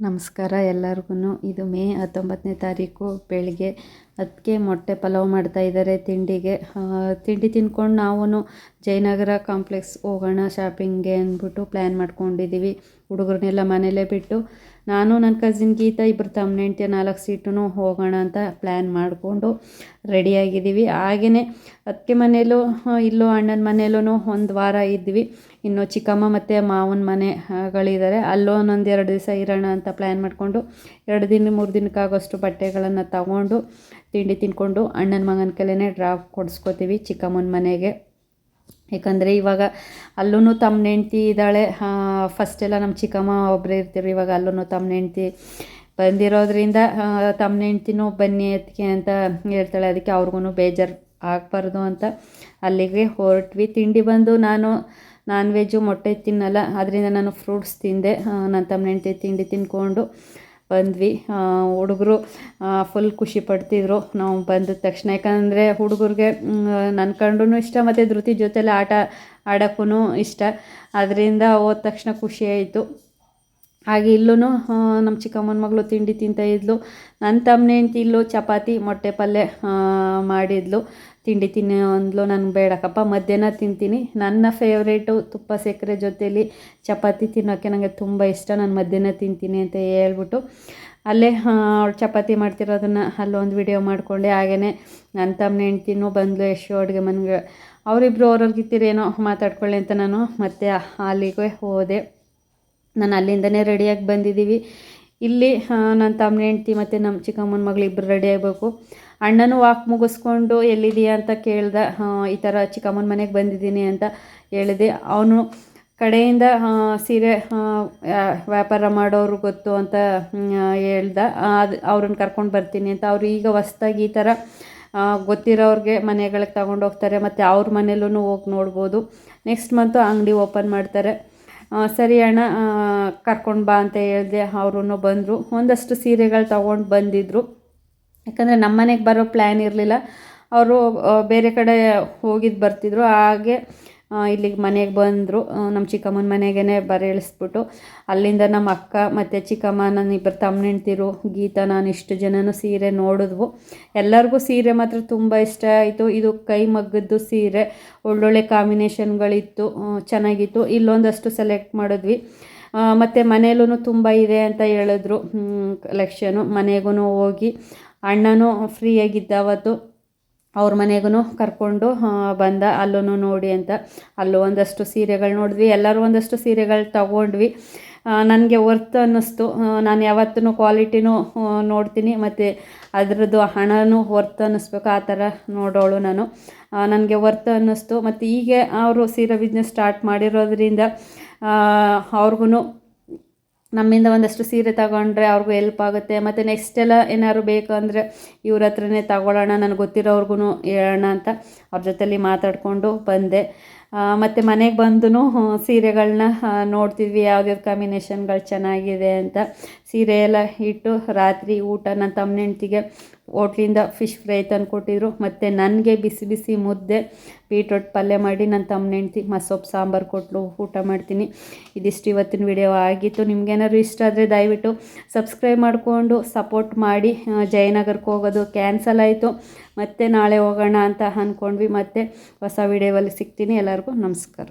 ನಮಸ್ಕಾರ ಎಲ್ಲರಿಗೂ ಇದು ಮೇ ಹತ್ತೊಂಬತ್ತನೇ ತಾರೀಕು ಬೆಳಿಗ್ಗೆ ಅದಕ್ಕೆ ಮೊಟ್ಟೆ ಪಲಾವ್ ಮಾಡ್ತಾ ಇದ್ದಾರೆ ತಿಂಡಿಗೆ. ತಿಂಡಿ ತಿಂದ್ಕೊಂಡು ನಾವು ಜಯನಗರ ಕಾಂಪ್ಲೆಕ್ಸ್ ಹೋಗೋಣ ಶಾಪಿಂಗ್ಗೆ ಅಂದ್ಬಿಟ್ಟು ಪ್ಲ್ಯಾನ್ ಮಾಡ್ಕೊಂಡಿದ್ದೀವಿ ಹುಡುಗರನ್ನೆಲ್ಲ ಮನೇಲೇ ಬಿಟ್ಟು ನಾನು ನನ್ನ ಕಸಿನ್ ಗೀತಾ ಇಬ್ಬರು ತಮ್ಮ ಹೆಂಡ್ತಿಯ ನಾಲ್ಕು ಸೀಟು ಹೋಗೋಣ ಅಂತ ಪ್ಲ್ಯಾನ್ ಮಾಡಿಕೊಂಡು ರೆಡಿಯಾಗಿದ್ದೀವಿ ಹಾಗೆಯೇ ಅದಕ್ಕೆ ಮನೇಲೂ ಇಲ್ಲೋ ಅಣ್ಣನ ಮನೇಲೂ ಒಂದು ವಾರ ಇದ್ವಿ. ಇನ್ನು ಚಿಕ್ಕಮ್ಮ ಮತ್ತು ಮಾವನ ಮನೆಗಳಿದ್ದಾರೆ ಅಲ್ಲೂ ಒಂದೊಂದು ಎರಡು ದಿವಸ ಇರೋಣ ಅಂತ ಪ್ಲ್ಯಾನ್ ಮಾಡಿಕೊಂಡು ಎರಡು ದಿನ, ಮೂರು ದಿನಕ್ಕಾಗೋಷ್ಟು ಬಟ್ಟೆಗಳನ್ನು ತಗೊಂಡು ತಿಂಡಿ ತಿನ್ಕೊಂಡು ಅಣ್ಣನ ಮಗನ ಕೈಲೇ ಡ್ರಾಪ್ ಕೊಡಿಸ್ಕೋತೀವಿ ಚಿಕ್ಕಮ್ಮನ ಮನೆಗೆ. ಯಾಕಂದರೆ ಇವಾಗ ಅಲ್ಲೂ ತಮ್ಮ ನೆಂಟಿ ಇದ್ದಾಳೆ. ಫಸ್ಟೆಲ್ಲ ನಮ್ಮ ಚಿಕ್ಕಮ್ಮ ಒಬ್ಬರೇ ಇರ್ತೀವಿ ಇವಾಗ ಅಲ್ಲೂ ತಮ್ಮ ನೆಂಟಿ ಬಂದಿರೋದ್ರಿಂದ ತಮ್ಮ ನೆಂಟಿನೂ ಬನ್ನಿ ಅದಕ್ಕೆ ಅಂತ ಹೇಳ್ತಾಳೆ. ಅದಕ್ಕೆ ಅವ್ರಿಗೂ ಬೇಜಾರು ಆಗಬಾರ್ದು ಅಂತ ಅಲ್ಲಿಗೆ ಹೊರಟ್ವಿ. ತಿಂಡಿ ಬಂದು ನಾನು ನಾನ್ ವೆಜ್ಜು ಮೊಟ್ಟೆ ತಿನ್ನಲ್ಲ. ಅದರಿಂದ ನಾನು ಫ್ರೂಟ್ಸ್ ತಿಂದೆ. ನನ್ನ ತಮ್ಮ ನೆಂಟಿ ತಿಂಡಿ ತಿಂದ್ಕೊಂಡು ಬಂದ್ವಿ. ಹುಡುಗರು ಫುಲ್ ಖುಷಿ ಪಡ್ತಿದ್ರು ನಾವು ಬಂದ ತಕ್ಷಣ. ಯಾಕಂದರೆ ಹುಡುಗರಿಗೆ ನನ್ನ ಕಂಡು ಇಷ್ಟ ಮತ್ತು ಧೃತಿ ಜೊತೆಲಿ ಆಟ ಆಡೋಕ್ಕೂ ಇಷ್ಟ. ಅದರಿಂದ ಹೋದ ತಕ್ಷಣ ಖುಷಿಯಾಯಿತು ಹಾಗೆ ಇಲ್ಲೂ ನಮ್ಮ ಚಿಕ್ಕಮ್ಮನ ಮಗಳು ತಿಂಡಿ ತಿಂತಾಯಿದ್ಲು ನನ್ನ ತಮ್ಮನೇ ಇಲ್ಲೂ ಚಪಾತಿ, ಮೊಟ್ಟೆ ಪಲ್ಯ ಮಾಡಿದ್ಲು. ತಿಂಡಿ ತಿನ್ನೋ ಅಂದ್ಲು. ನನಗೆ ಬೇಡಕ್ಕಪ್ಪ, ಮಧ್ಯಾಹ್ನ ತಿಂತೀನಿ. ನನ್ನ ಫೇವ್ರೇಟು ತುಪ್ಪ ಸಕ್ಕರೆ ಜೊತೇಲಿ ಚಪಾತಿ ತಿನ್ನೋಕ್ಕೆ ನನಗೆ ತುಂಬ ಇಷ್ಟ. ನಾನು ಮಧ್ಯಾಹ್ನ ತಿಂತೀನಿ ಅಂತ ಹೇಳ್ಬಿಟ್ಟು ಅಲ್ಲೇ ಅವಳು ಚಪಾತಿ ಮಾಡ್ತಿರೋದನ್ನು ಅಲ್ಲೊಂದು ವಿಡಿಯೋ ಮಾಡಿಕೊಂಡೆ. ಹಾಗೆಯೇ ನನ್ನ ತಮ್ಮನ ಹೆಂಡ್ತಿನೂ ಬಂದಳು ಎಷ್ಟು ಅಡುಗೆ ಮನೆಗೆ. ಅವರಿಬ್ಬರು ಅವ್ರವ್ರಿಗಿತ್ತಿರೇನೋ ಮಾತಾಡ್ಕೊಳ್ಳಿ ಅಂತ ನಾನು ಮತ್ತೆ ಅಲ್ಲಿಗೆ ಹೋದೆ. ನಾನು ಅಲ್ಲಿಂದನೇ ರೆಡಿಯಾಗಿ ಬಂದಿದ್ದೀವಿ ಇಲ್ಲಿ ನನ್ನ ತಮ್ಮನ ಹೆಂಡ್ತಿ ಮತ್ತು ನಮ್ಮ ಚಿಕ್ಕಮ್ಮನ ಮಗಳು ಇಬ್ಬರು ರೆಡಿ ಆಗಬೇಕು. ಅಣ್ಣನೂ ವಾಕ್ ಮುಗಿಸ್ಕೊಂಡು ಎಲ್ಲಿದೆಯಾ ಅಂತ ಕೇಳ್ದೆ ಈ ಥರ ಚಿಕ್ಕಮ್ಮನ ಮನೆಗೆ ಬಂದಿದ್ದೀನಿ ಅಂತ ಹೇಳಿದೆ. ಅವನು ಕಡೆಯಿಂದ ಸೀರೆ ವ್ಯಾಪಾರ ಮಾಡೋರು ಗೊತ್ತು ಅಂತ ಹೇಳ್ದ. ಅದು, ಅವ್ರನ್ನ ಕರ್ಕೊಂಡು ಬರ್ತೀನಿ ಅಂತ. ಅವ್ರು ಈಗ ಹೊಸ್ದಾಗಿ ಈ ಥರ ಗೊತ್ತಿರೋರಿಗೆ ಮನೆಗಳಿಗೆ ತಗೊಂಡು ಹೋಗ್ತಾರೆ. ಮತ್ತು ಅವ್ರ ಮನೇಲೂ ಹೋಗಿ ನೋಡ್ಬೋದು. ನೆಕ್ಸ್ಟ್ ಮಂತು ಅಂಗಡಿ ಓಪನ್ ಮಾಡ್ತಾರೆ. ಸರಿ ಅಣ್ಣ ಕರ್ಕೊಂಡು ಬಾ ಅಂತ ಹೇಳಿದೆ. ಅವರು ಬಂದರು. ಒಂದಷ್ಟು ಸೀರೆಗಳು ತಗೊಂಡು ಬಂದಿದ್ದರು ಯಾಕಂದರೆ ನಮ್ಮ ಮನೆಗೆ ಬರೋ ಪ್ಲ್ಯಾನ್ ಇರಲಿಲ್ಲ. ಅವರು ಬೇರೆ ಕಡೆ ಹೋಗಿದ್ದು ಬರ್ತಿದ್ರು. ಹಾಗೆ ಇಲ್ಲಿಗೆ ಮನೆಗೆ ಬಂದರು. ನಮ್ಮ ಚಿಕ್ಕಮ್ಮನ ಮನೆಗೇ ಬರೇಳಿಸ್ಬಿಟ್ಟು ಅಲ್ಲಿಂದ ನಮ್ಮ ಅಕ್ಕ ಮತ್ತು ಚಿಕ್ಕಮ್ಮ ನನ್ನ ಇಬ್ಬರು ತಮ್ಮ ಹೆಂಡ್ತಿರು, ಗೀತಾ, ನಾನು ಇಷ್ಟು ಜನನೂ ಸೀರೆ ನೋಡಿದ್ವು. ಎಲ್ಲರಿಗೂ ಸೀರೆ ಮಾತ್ರ ತುಂಬ ಇಷ್ಟ ಆಯಿತು. ಇದು ಕೈ ಮಗ್ಗದ್ದು ಸೀರೆ. ಒಳ್ಳೊಳ್ಳೆ ಕಾಂಬಿನೇಷನ್ಗಳಿತ್ತು ಚೆನ್ನಾಗಿತ್ತು. ಇಲ್ಲೊಂದಷ್ಟು ಸೆಲೆಕ್ಟ್ ಮಾಡಿದ್ವಿ. ಮತ್ತು ಮನೇಲೂ ತುಂಬ ಇದೆ ಅಂತ ಹೇಳಿದ್ರು ಕಲೆಕ್ಷನು ಮನೆಗೂ ಹೋಗಿ ಅಣ್ಣನೂ ಫ್ರೀಯಾಗಿದ್ದ ಅವತ್ತು. ಅವ್ರ ಮನೆಗೂ ಕರ್ಕೊಂಡು ಬಂದ. ಅಲ್ಲೂ ನೋಡಿ ಅಂತ. ಅಲ್ಲೂ ಒಂದಷ್ಟು ಸೀರೆಗಳು ನೋಡಿದ್ವಿ. ಎಲ್ಲರೂ ಒಂದಷ್ಟು ಸೀರೆಗಳು ತಗೊಂಡ್ವಿ. ನನಗೆ ವರ್ತ್ ಅನ್ನಿಸ್ತು. ನಾನು ಯಾವತ್ತೂ ಕ್ವಾಲಿಟಿನೂ ನೋಡ್ತೀನಿ. ಮತ್ತು ಅದರದ್ದು ಹಣನೂ ವರ್ತ್ ಅನ್ನಿಸ್ಬೇಕು. ಆ ಥರ ನೋಡೋಳು ನಾನು. ನನಗೆ ವರ್ತ್ ಅನ್ನಿಸ್ತು. ಮತ್ತು ಹೀಗೆ ಅವರು ಸೀರೆ ಬಿಸ್ನೆಸ್ ಸ್ಟಾರ್ಟ್ ಮಾಡಿರೋದ್ರಿಂದ ಅವ್ರಿಗೂ ನಮ್ಮಿಂದ ಒಂದಷ್ಟು ಸೀರೆ ತಗೊಂಡ್ರೆ ಅವ್ರಿಗೂ ಎಲ್ಪ್ ಆಗುತ್ತೆ. ಮತ್ತು ನೆಕ್ಸ್ಟ್ ಎಲ್ಲ ಏನಾದ್ರು ಬೇಕು ಅಂದರೆ ಇವ್ರ ಹತ್ರನೇ ತಗೊಳ್ಳೋಣ, ನನಗೆ ಗೊತ್ತಿರೋರ್ಗು ಹೇಳೋಣ ಅಂತ ಅವ್ರ ಜೊತೆಲಿ ಮಾತಾಡಿಕೊಂಡು ಬಂದೆ. ಮತ್ತು ಮನೆಗೆ ಬಂದು ಸೀರೆಗಳನ್ನ ನೋಡ್ತಿದ್ವಿ. ಯಾವ್ದು ಕಾಂಬಿನೇಷನ್ಗಳು ಚೆನ್ನಾಗಿದೆ ಅಂತ. ಸೀರೆ ಎಲ್ಲ ಇಟ್ಟು ರಾತ್ರಿ ಊಟ ನನ್ನ ತಮ್ಮ ಹೆಂಡ್ತಿಗೆ ಹೋಟ್ಲಿಂದ ಫಿಶ್ ಫ್ರೈ ತಂದು ಕೊಟ್ಟಿದ್ರು. ಮತ್ತು ನನಗೆ ಬಿಸಿ ಬಿಸಿ ಮುದ್ದೆ, ಬೀಟ್ರೋಟ್ ಪಲ್ಯ ಮಾಡಿ ನನ್ನ ತಮ್ಮ ಹೆಂಡ್ತಿ ಮಸೊಪ್ಪು ಸಾಂಬಾರು ಕೊಟ್ಟಲು ಊಟ ಮಾಡ್ತೀನಿ. ಇದಿಷ್ಟು ಇವತ್ತಿನ ವಿಡಿಯೋ ಆಗಿತ್ತು. ನಿಮ್ಗೇನಾದ್ರು ಇಷ್ಟ ಆದರೆ ದಯವಿಟ್ಟು ಸಬ್ಸ್ಕ್ರೈಬ್ ಮಾಡಿಕೊಂಡು ಸಪೋರ್ಟ್ ಮಾಡಿ. ಜಯನಗರಕ್ಕೆ ಹೋಗೋದು ಕ್ಯಾನ್ಸಲ್ ಆಯಿತು. ಮತ್ತೆ ನಾಳೆ ಹೋಗೋಣ ಅಂತ ಅಂದ್ಕೊಂಡ್ವಿ ಮತ್ತೆ ಹೊಸ ವಿಡಿಯೋವಲ್ಲಿ ಸಿಗ್ತೀನಿ. ಎಲ್ಲರಿಗೂ ನಮಸ್ಕಾರ.